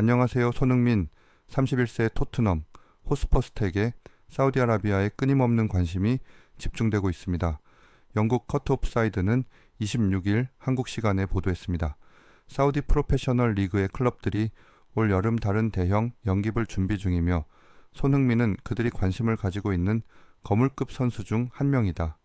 안녕하세요. 손흥민 31세 토트넘 호스퍼스텍에 사우디아라비아의 끊임없는 관심이 집중되고 있습니다. 영국 커트 옵사이드는 26일 한국 시간에 보도했습니다. 사우디 프로페셔널 리그의 클럽들이 올 여름 다른 대형 영입을 준비 중이며 손흥민은 그들이 관심을 가지고 있는 거물급 선수 중 한 명이다.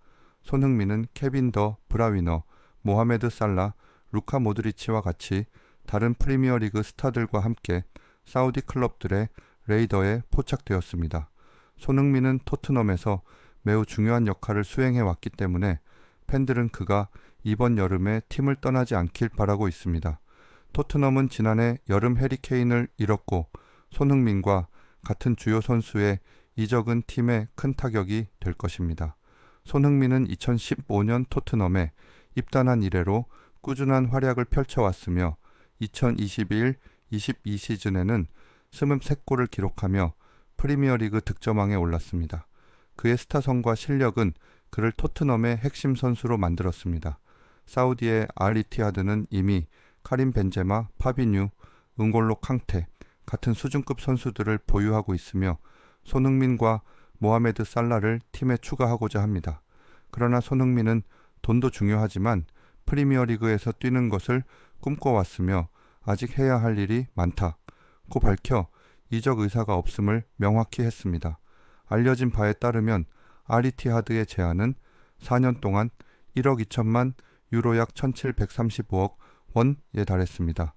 손흥민은 케빈 더 브라위너, 모하메드 살라, 루카 모드리치와 같이 다른 프리미어리그 스타들과 함께 사우디 클럽들의 레이더에 포착되었습니다. 손흥민은 토트넘에서 매우 중요한 역할을 수행해 왔기 때문에 팬들은 그가 이번 여름에 팀을 떠나지 않길 바라고 있습니다. 토트넘은 지난해 여름 해리케인을 잃었고 손흥민과 같은 주요 선수의 이적은 팀에 큰 타격이 될 것입니다. 손흥민은 2015년 토트넘에 입단한 이래로 꾸준한 활약을 펼쳐왔으며 2021-22 시즌에는 23골을 기록하며 프리미어리그 득점왕에 올랐습니다. 그의 스타성과 실력은 그를 토트넘의 핵심 선수로 만들었습니다. 사우디의 알 이티하드는 이미 카림 벤제마, 파비뉴, 은골로 캉테 같은 수준급 선수들을 보유하고 있으며 손흥민과 모하메드 살라를 팀에 추가하고자 합니다. 그러나 손흥민은 돈도 중요하지만 프리미어리그에서 뛰는 것을 꿈꿔왔으며 아직 해야 할 일이 많다고 밝혀 이적 의사가 없음을 명확히 했습니다. 알려진 바에 따르면 아리티하드의 제안은 4년 동안 1억 2천만 유로 약 1735억 원에 달했습니다.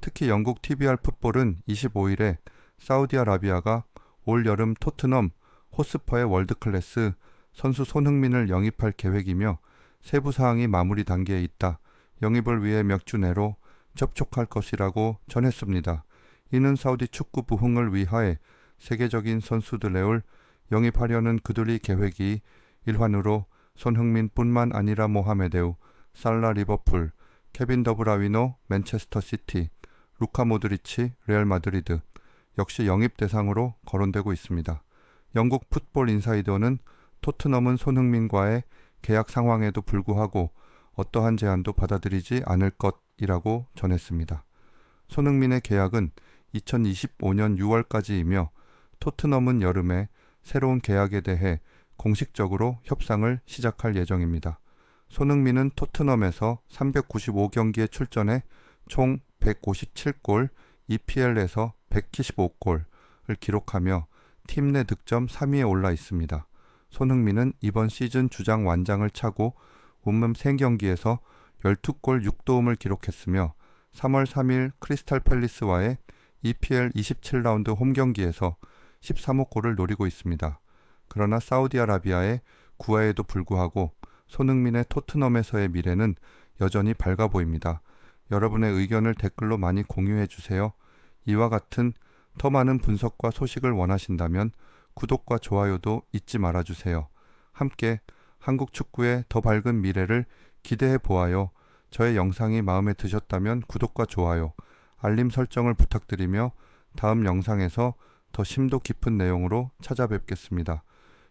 특히 영국 TBR 풋볼은 25일에 사우디아라비아가 올 여름 토트넘 호스퍼의 월드클래스 선수 손흥민을 영입할 계획이며 세부 사항이 마무리 단계에 있다. 영입을 위해 몇 주 내로 접촉할 것이라고 전했습니다. 이는 사우디 축구 부흥을 위하여 세계적인 선수들을 영입하려는 그들의 계획이 일환으로 손흥민뿐만 아니라 모하메데우, 살라 리버풀, 케빈 더브라위노 맨체스터 시티, 루카 모드리치 레알 마드리드 역시 영입 대상으로 거론되고 있습니다. 영국 풋볼 인사이더는 토트넘은 손흥민과의 계약 상황에도 불구하고 어떠한 제안도 받아들이지 않을 것이라고 전했습니다. 손흥민의 계약은 2025년 6월까지이며 토트넘은 여름에 새로운 계약에 대해 공식적으로 협상을 시작할 예정입니다. 손흥민은 토트넘에서 395경기에 출전해 총 157골, EPL에서 175골을 기록하며 팀 내 득점 3위에 올라 있습니다. 손흥민은 이번 시즌 주장 완장을 차고 온몸 3경기에서 12골 6도움을 기록했으며 3월 3일 크리스탈 팰리스와의 EPL 27라운드 홈 경기에서 13호 골을 노리고 있습니다. 그러나 사우디아라비아의 구애에도 불구하고 손흥민의 토트넘에서의 미래는 여전히 밝아 보입니다. 여러분의 의견을 댓글로 많이 공유해 주세요. 이와 같은 더 많은 분석과 소식을 원하신다면 구독과 좋아요도 잊지 말아 주세요. 함께 한국 축구의 더 밝은 미래를 기대해 보아요. 저의 영상이 마음에 드셨다면 구독과 좋아요, 알림 설정을 부탁드리며 다음 영상에서 더 심도 깊은 내용으로 찾아뵙겠습니다.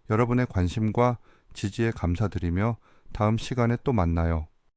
여러분의 관심과 지지에 감사드리며 다음 시간에 또 만나요.